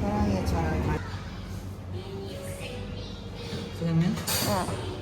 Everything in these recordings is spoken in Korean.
사랑의 잘 짜장면? 어.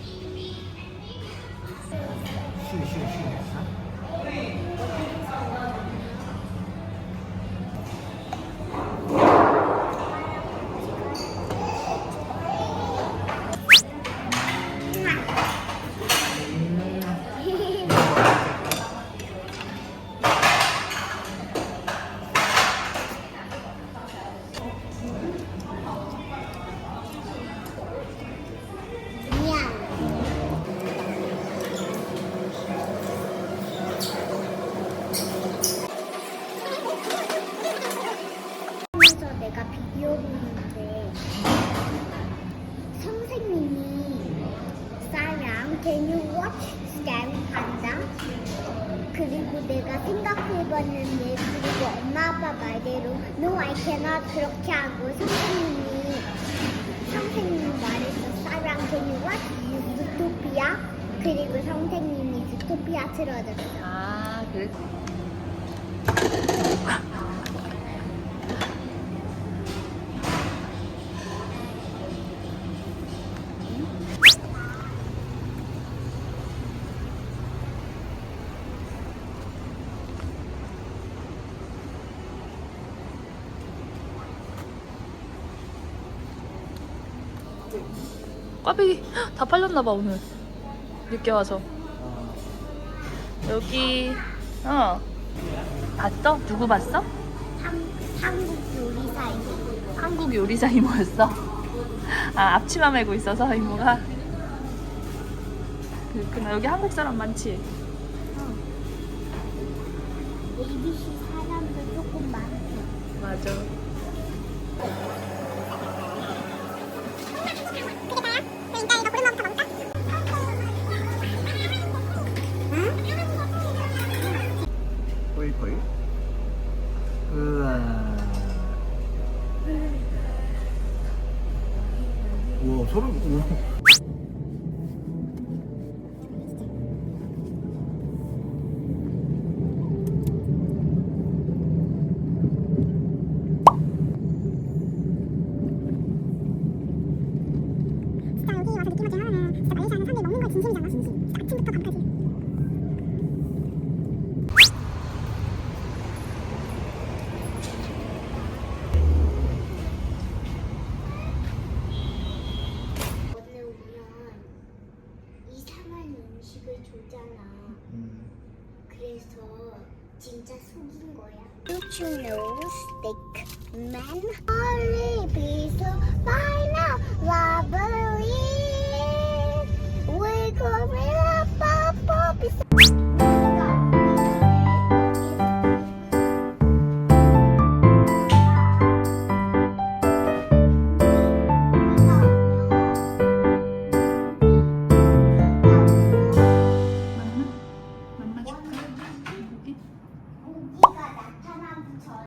Watch Scan Panda? 그리고 내가 생각해봤는데 그리고 엄마 아빠 말대로 No I cannot 그렇게 하고 선생님이 선생님 말해서 you watch 유토피아? 그리고 선생님이 유토피아 틀어줬어 아, 그래. 꽈배기 다 팔렸나봐 오늘 늦게 와서 여기 어 봤어? 누구 봤어? 한, 한국 요리사이 한국 요리사 이모였어. 아 앞치마 메고 있어서 이모가. 그렇구나 여기 한국 사람 많지. ABC 사람도 조금 많고 맞아. 소름, 음식을 줬잖아. 음. 그래서 진짜 속인 거야. Don't you know stick man? Only be so by now, lovely. We go real pop pop.